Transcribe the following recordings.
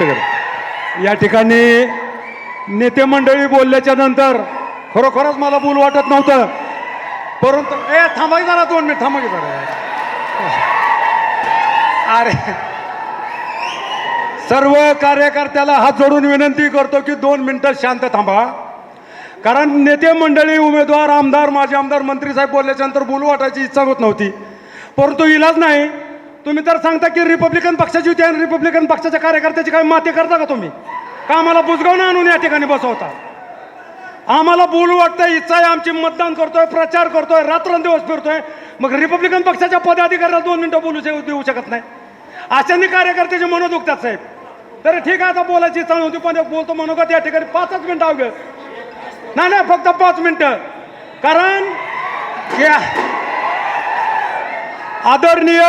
व्यक्त करा या ठिकाणी नेते मंडळी बोलल्याच्या नंतर खरोखरच मला बोल वाटत नव्हतं. परंतु ए थांबा की जरा दोन मिनिट थांबा की जरा. अरे. सर्व कार्यकर्त्याला हात जोडून विनंती करतो की दोन मिनिटं शांत थांबा. कारण नेते मंडळी उमेदवार आमदार माजी आमदार मंत्री साहेब बोलल्याच्यानंतर बोलू वाटायची इच्छा होत नव्हती. परंतु इलाज नाही. तुम्ही तर सांगता की रिपब्लिकन पक्षाची होती आणि रिपब्लिकन पक्षाच्या कार्यकर्त्याची काही माती करता का तुम्ही? का आम्हाला बुजगावून आणून या ठिकाणी बसवता? आम्हाला बोलू वाटतं इच्छा आहे आमची मतदान करतोय प्रचार करतोय रात्रंदिवस फिरतोय. मग रिपब्लिकन पक्षाच्या पदाधिकाऱ्याला दोन मिनिटं बोलू देऊ शकत नाही. अशांनी कार्यकर्त्याचे मनो दुखतात साहेब. तर ठीक आहे आता बोलायची इच्छा नव्हती पण बोलतो म्हणू का त्या ठिकाणी पाचच मिनिटं अवघड. नाही नाही फक्त पाच मिनिटं. कारण या आदरणीय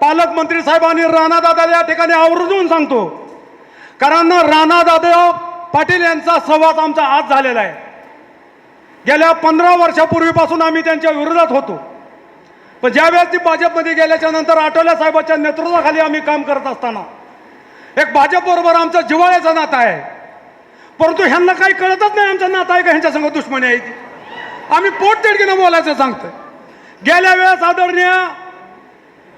पालकमंत्री साहेबांनी राणा दादाला या ठिकाणी आवर्जून सांगतो. कारण राणादादा पाटील यांचा संवाद आमचा आज झालेला आहे. गेल्या पंधरा वर्षापूर्वीपासून आम्ही त्यांच्या विरोधात होतो. पण ज्यावेळेस ती भाजपमध्ये गेल्याच्यानंतर आठवल्या साहेबांच्या नेतृत्वाखाली आम्ही काम करत असताना एक भाजपबरोबर आमचं जिवाळ्याचं नातं आहे. परंतु ह्यांना काही कळतच नाही आमचं नातं आहे का ह्यांच्यासंग दुश्मनी आहे ती. आम्ही पोटतिडकीनं बोलायचं सांगतोय. गेल्या वेळेस आदरणीय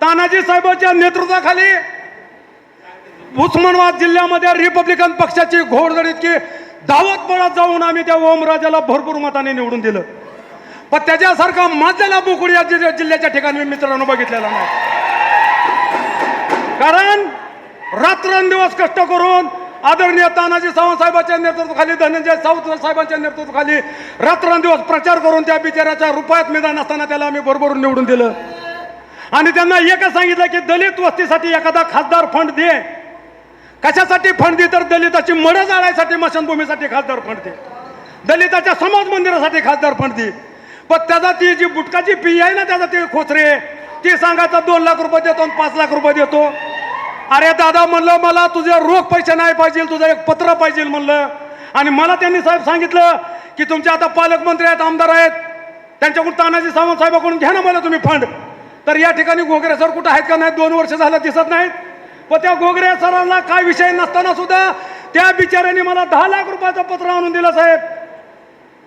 तानाजी साहेबांच्या नेतृत्वाखाली उस्मानाबाद जिल्ह्यामध्ये रिपब्लिकन पक्षाची घोडदड इतकी धावत पळत जाऊन आम्ही त्या ओमराजाला भरपूर मताने निवडून दिलं. पण त्याच्यासारखा माझ्याला बुकुड या जिल्ह्याच्या ठिकाणी मी मित्रांनो बघितलेला नाही. कारण रात्रंदिवस कष्ट करून आदरणीय तानाजी सावंत साहेबांच्या नेतृत्वाखाली धनंजय सावंत साहेबांच्या नेतृत्वाखाली रात्रंदिवस प्रचार करून त्या बिचाऱ्याच्या रुपयात मैदान असताना त्याला आम्ही बरोबर निवडून दिलं. आणि त्यांना एकच सांगितलं की दलित वस्तीसाठी एखादा खासदार फंड दे. कशासाठी फंड दे? तर दलिताची मडं जाळायसाठी मशानभूमीसाठी खासदार फंड दे. दलिताच्या समाज मंदिरासाठी खासदार फंड दे. पण त्याचा ती जी बुटकाची पी आहे ना त्याचा ते खोचरे ती सांगायचा दोन लाख रुपये देतो आणि पाच लाख रुपये देतो. अरे दादा म्हणलं मला तुझे रोख पैसे नाही पाहिजे तुझं एक पत्र पाहिजे म्हणलं. आणि मला त्यांनी साहेब सांगितलं की तुमचे आता पालकमंत्री आहेत आमदार आहेत. त्यांच्याकडून तानाजी सावंत साहेबाकडून घ्या ना मला तुम्ही फंड तर या ठिकाणी घोगरे सर कुठं आहेत का नाही दोन वर्ष झालं दिसत नाहीत. व त्या घोगरे सरांना काय विषय नसताना सुद्धा त्या बिचाऱ्यांनी मला दहा लाख रुपयाचं पत्र आणून दिलं साहेब.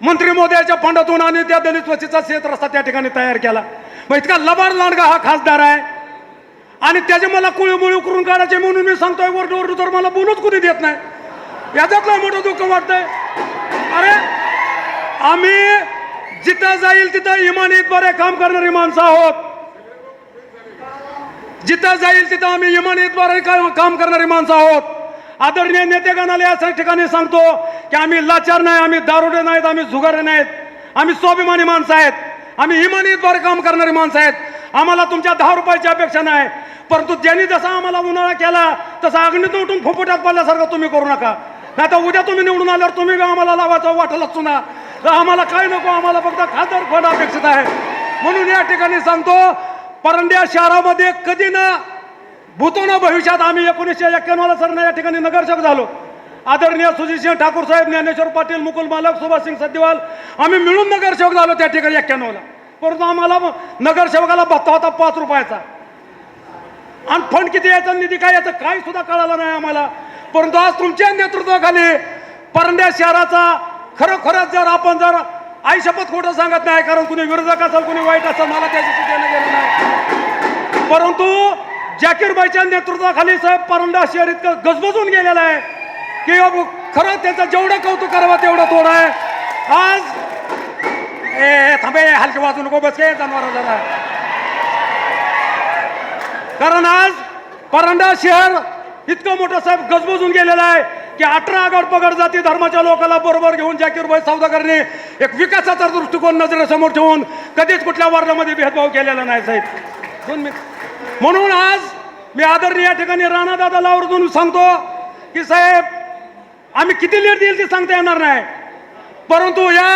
मंत्री मोदयाच्या फंडातून आणि त्या दलित वस्तीचा शेत रस्ता त्या ठिकाणी तयार केला. मग इतका लबाड लांडगा हा खासदार आहे. आणि त्याचे मला कुळीमुळी करून काढायचे म्हणून मी सांगतोय वरडू वरडू तर मला बोलूच कुणी देत नाही. याच्यातलं मोठं दुःख वाटतंय. अरे आम्ही जिथं जाईल तिथं इमानीद्वारे काम करणारी माणसं आहोत. जिथं जाईल तिथं आम्ही इमानीद्वारे काम करणारी माणसं आहोत. आदरणीय नेतेगणाला या ठिकाणी सांगतो की आम्ही लाचार नाही आम्ही दारुडे नाहीत आम्ही झुगारे नाहीत. आम्ही स्वाभिमानी माणसं आहेत. आम्ही इमानीद्वारे काम करणारी माणसं आहेत. आम्हाला तुमच्या दहा रुपयाची अपेक्षा नाही. परंतु ज्यांनी जसा आम्हाला उन्हाळा केला तसा अग्नीत उठून फुफुट्यात पडल्यासारखं तुम्ही करू नका. नाही तर उद्या तुम्ही निवडून आल्यावर तुम्ही आम्हाला लावायचं वाटलं चुना तर आम्हाला काय नको आम्हाला फक्त खासदार फड अपेक्षित आहे म्हणून या ठिकाणी सांगतो परंड्या शहरामध्ये कधी ना भूतोना भविष्यात आम्ही एकोणीसशे एक्क्याण्णवला सर या ठिकाणी नगरसेवक झालो. आदरणीय सुजितसिंह ठाकूर साहेब ज्ञानेश्वर पाटील मुकुल मालक सुभाषसिंग सद्देवाल आम्ही मिळून नगरसेवक झालो त्या ठिकाणी एक्क्याण्णवला परंतु आम्हाला नगरसेवकाला भत्ता होता पाच रुपयाचा. आणि फंड किती यायचा निधी काय याचं काही सुद्धा कळालं नाही आम्हाला. परंतु आज तुमच्या नेतृत्वाखाली परंड्या शहराचा खरोखरच जर आपण जर आई शपथ खोटं सांगत नाही कारण कुणी विरोधक असेल कुणी वाईट असेल मला त्याच्याशी देणं गेलं नाही. परंतु जाकीरबाईच्या नेतृत्वाखाली साहेब परंडा शहर इतकं गजबजून गेलेलं आहे की अब खरं त्याचं जेवढं कौतुक करावं तेवढं थोडं आहे. आज ए थांबे हलके वाजू नको बस के जनावर जरा. कारण आज परांडा शहर इतकं मोठं साहेब गजबजून गेलेलं आहे की अठरा आगड पगड जाती धर्माच्या लोकांना बरोबर घेऊन जाकीरबाई सौदागरने एक विकासाचा दृष्टिकोन नजरेसमोर ठेवून कधीच कुठल्या वर्णामध्ये भेदभाव केलेला नाही साहेब. दोन मिनिट. म्हणून आज मी आदरणीय या ठिकाणी राणादादाला आवर्जून सांगतो की साहेब आम्ही किती लीड देईल ते सांगता येणार नाही. परंतु या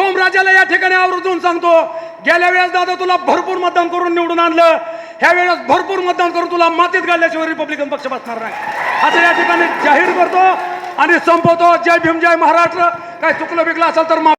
ओम राजाला या ठिकाणी आवर्जून सांगतो गेल्या वेळेस दादा तुला भरपूर मतदान करून निवडून आणलं ह्या वेळेस भरपूर मतदान करून तुला मातीत घालल्याशिवाय रिपब्लिकन पक्ष बसणार नाही. असं या ठिकाणी जाहीर करतो आणि संपवतो. जय भीम जय महाराष्ट्र. काय चुकलं बिकलं असेल तर